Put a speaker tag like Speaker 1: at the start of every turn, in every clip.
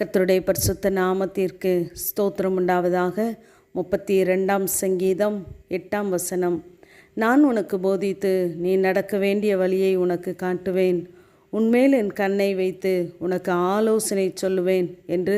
Speaker 1: கர்த்தருடைய பரிசுத்த நாமத்திற்கு ஸ்தோத்திரம் உண்டாவதாக. முப்பத்தி இரண்டாம் சங்கீதம் எட்டாம் வசனம். நான் உனக்கு போதித்து நீ நடக்க வேண்டிய வழியை உனக்கு காட்டுவேன். உன்மேல் என் கண்ணை வைத்து உனக்கு ஆலோசனை சொல்லுவேன் என்று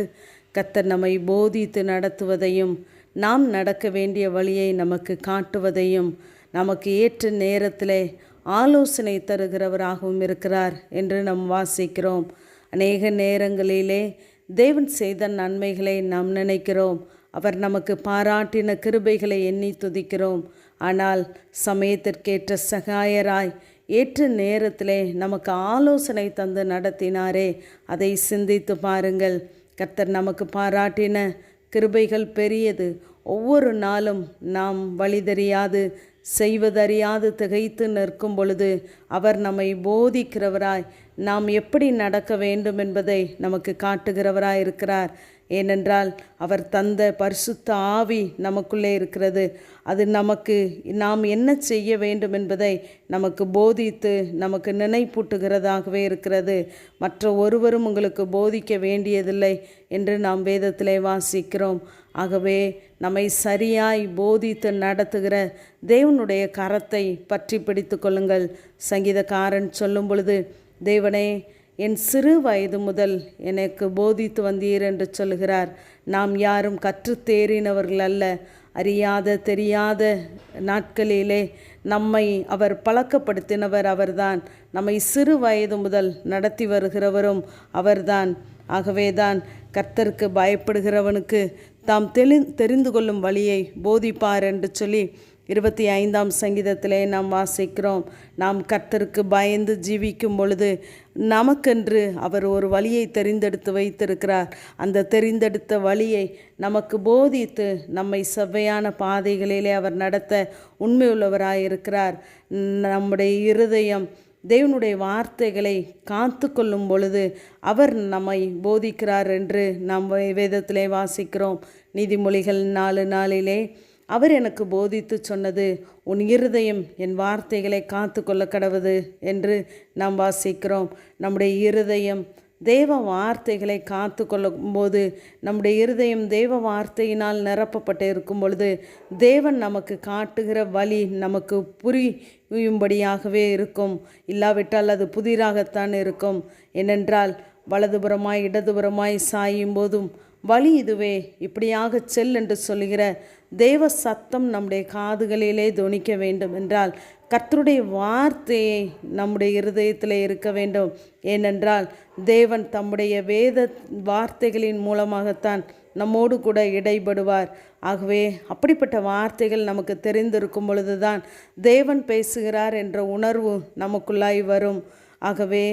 Speaker 1: கத்தர் நம்மை போதித்து நடத்துவதையும் நாம் நடக்க வேண்டிய வழியை நமக்கு காட்டுவதையும் நமக்கு ஏற்ற நேரத்திலே ஆலோசனை தருகிறவராகவும் இருக்கிறார் என்று நாம் வாசிக்கிறோம். அநேக நேரங்களிலே தேவன் செய்த நன்மைகளை நாம் நினைக்கிறோம். அவர் நமக்கு பாராட்டின கிருபைகளை எண்ணி துதிக்கிறோம். ஆனால் சமயத்திற்கேற்ற சகாயராய் ஏற்ற நேரத்திலே நமக்கு ஆலோசனை தந்து நடத்தினாரே. அதை சிந்தித்து பாருங்கள். கர்த்தர் நமக்கு பாராட்டின கிருபைகள் பெரியது. ஒவ்வொரு நாளும் நாம் வழிதறியாது. செய்வதறியாது திகைத்து நிற்கும் பொழுது அவர் நம்மை போதிக்கிறவராய் நாம் எப்படி நடக்க வேண்டும் என்பதை நமக்கு காட்டுகிறவராய் இருக்கிறார் ஏனென்றால் அவர் தந்த பரிசுத்த ஆவி நமக்குள்ளே இருக்கிறது. அது நமக்கு நாம் என்ன செய்ய வேண்டும் என்பதை நமக்கு போதித்து நமக்கு நினைப்பூட்டுகிறதாகவே இருக்கிறது. மற்ற ஒருவரும் உங்களுக்கு போதிக்க வேண்டியதில்லை என்று நாம் வேதத்திலே வாசிக்கிறோம். ஆகவே நம்மை சரியாய் போதித்து நடத்துகிற தேவனுடைய கரத்தை பற்றி பிடித்து கொள்ளுங்கள். சங்கீதக்காரன் சொல்லும் பொழுது தேவனே என் சிறு வயது முதல் எனக்கு போதித்து வந்தீர் என்று சொல்கிறார். நாம் யாரும் கற்றுத்தேறினவர்கள் அல்ல. அறியாத தெரியாத நாட்களிலே நம்மை அவர் பழக்கப்படுத்தினவர் அவர்தான். நம்மை சிறு வயது முதல் நடத்தி வருகிறவரும் அவர்தான். ஆகவேதான் கர்த்தருக்கு பயப்படுகிறவனுக்கு தாம் தெளி தெரிந்து கொள்ளும் வழியை போதிப்பார் என்று சொல்லி இருபத்தி ஐந்தாம் சங்கீதத்திலே நாம் வாசிக்கிறோம். நாம் கர்த்தருக்கு பயந்து ஜீவிக்கும் பொழுது நமக்கென்று அவர் ஒரு வழியை தெரிந்தெடுத்து வைத்திருக்கிறார். அந்த தெரிந்தெடுத்த வழியை நமக்கு போதித்து நம்மை செவ்வையான பாதைகளிலே அவர் நடத்த உண்மையுள்ளவராயிருக்கிறார். நம்முடைய இருதயம் தேவனுடைய வார்த்தைகளை காத்து கொள்ளும் பொழுது அவர் நம்மை போதிக்கிறார் என்று நாம் வேதத்திலே வாசிக்கிறோம். நீதிமொழிகள் நாலு நாளிலே அவர் எனக்கு போதித்து சொன்னது உன் இருதயம் என் வார்த்தைகளை காத்து கொள்ள கடவுது என்று நாம் வாசிக்கிறோம். நம்முடைய இருதயம் தேவ வார்த்தைகளை காத்து கொள்ளும்போது நம்முடைய இருதயம் தேவ வார்த்தையினால் நிரப்பப்பட்டு இருக்கும் பொழுது தேவன் நமக்கு காட்டுகிற வழி நமக்கு புரியும்படியாகவே இருக்கும். இல்லாவிட்டால் அது புதிராகத்தான் இருக்கும். ஏனென்றால் வலதுபுறமாய் இடதுபுறமாய் சாயும் போதும் வழி இதுவே இப்படியாக செல் என்று சொல்லுகிற தேவ சத்தம் நம்முடைய காதுகளிலே துணிக்க வேண்டும் என்றால் கர்த்தருடைய வார்த்தையை நம்முடைய இருதயத்தில் இருக்க வேண்டும். ஏனென்றால் தேவன் தம்முடைய வேத வார்த்தைகளின் மூலமாகத்தான் நம்மோடு கூட இடைபடுவார். ஆகவே அப்படிப்பட்ட வார்த்தைகள் நமக்கு தெரிந்திருக்கும் பொழுதுதான் தேவன் பேசுகிறார் என்ற உணர்வு நமக்குள்ளாய் வரும். ஆகவே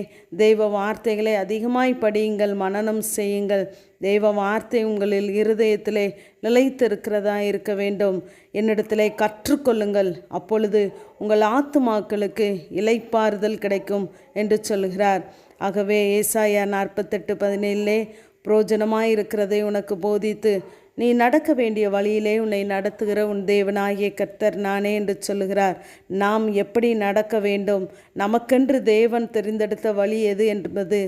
Speaker 1: தெய்வ வார்த்தைகளை அதிகமாய் படியுங்கள் மனனம் செய்யுங்கள். தெய்வ வார்த்தை உங்களில் இருதயத்திலே நிலைத்திருக்கிறதா இருக்க வேண்டும். என்னிடத்திலே கற்றுக்கொள்ளுங்கள். அப்பொழுது உங்கள் ஆத்துமாக்களுக்கு இலைப்பாறுதல் கிடைக்கும் என்று சொல்கிறார். ஆகவே ஏசாயா நாற்பத்தெட்டு பதினேழிலே புரோஜனமாயிருக்கிறதை உனக்கு போதித்து நீ நடக்க வேண்டிய வழியிலே உன்னை நடத்துகிற உன் தேவனாகிய கர்த்தர் நானே என்று சொல்லுகிறார். நாம் எப்படி நடக்க வேண்டும்? நமக்கென்று தேவன் தெரிந்தெடுத்த வழி எது என்பது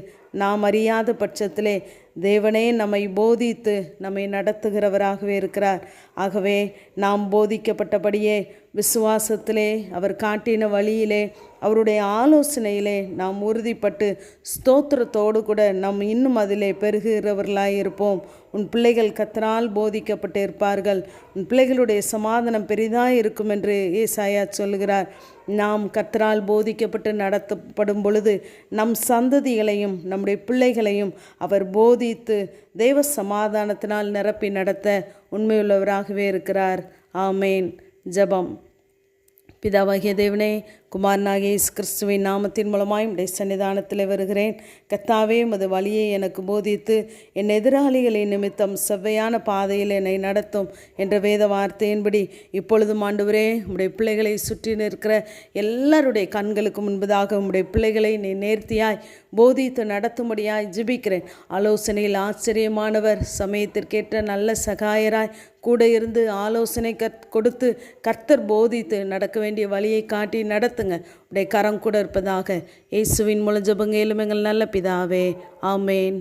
Speaker 1: நாம் அறியாத பட்சத்திலே தேவனே நம்மை போதித்து நம்மை நடத்துகிறவராகவே இருக்கிறார். ஆகவே நாம் போதிக்கப்பட்டபடியே விசுவாசத்திலே அவர் காட்டின வழியிலே அவருடைய ஆலோசனையிலே நாம் உறுதிப்பட்டு ஸ்தோத்திரத்தோடு கூட நாம் இன்னும் அதிலே பெருகிறவர்களாக இருப்போம். உன் பிள்ளைகள் கத்தனால் போதிக்கப்பட்டு இருப்பார்கள் உன் பிள்ளைகளுடைய சமாதானம் பெரிதாக இருக்கும் என்று ஏசாயா சொல்கிறார் நாம் கத்தரால் போதிக்கப்பட்டு நடத்தப்படும் பொழுது நம் சந்ததிகளையும் நம்முடைய பிள்ளைகளையும் அவர் போதித்து தெய்வ சமாதானத்தினால் நிரப்பி நடத்த உண்மையுள்ளவராகவே இருக்கிறார். ஆமேன். ஜபம். பிதாவாகிய தேவனே குமாரனாகிய இயேசு கிறிஸ்துவின் நாமத்தின் மூலமாய் உடைய சன்னிதானத்தில் வருகிறேன். கத்தாவே உமது வழியை எனக்கு போதித்து என் எதிராளிகளின் நிமித்தம் செவ்வையான பாதையில் என்னை நடத்தும் என்ற வேத வார்த்தையின்படி இப்பொழுதும் ஆண்டவரே உடைய பிள்ளைகளை சுற்றி நிற்கிற எல்லாருடைய கண்களுக்கு முன்பதாக உம்முடைய பிள்ளைகளை நீ நேர்த்தியாய் போதித்து நடத்தும்படியாய் ஜிபிக்கிறேன். ஆலோசனையில் ஆச்சரியமானவர் சமயத்திற்கேற்ற நல்ல சகாயராய் கூட இருந்து ஆலோசனை கற் கொடுத்து கர்த்தர் போதித்து நடக்க வேண்டிய வழியை காட்டி நடத்து நடத்துங்க உடைய கரம் கூட இருப்பதாக. இயேசுவின் மூலம் ஜபங்க எங்கள் நல்ல பிதாவே. ஆமேன்.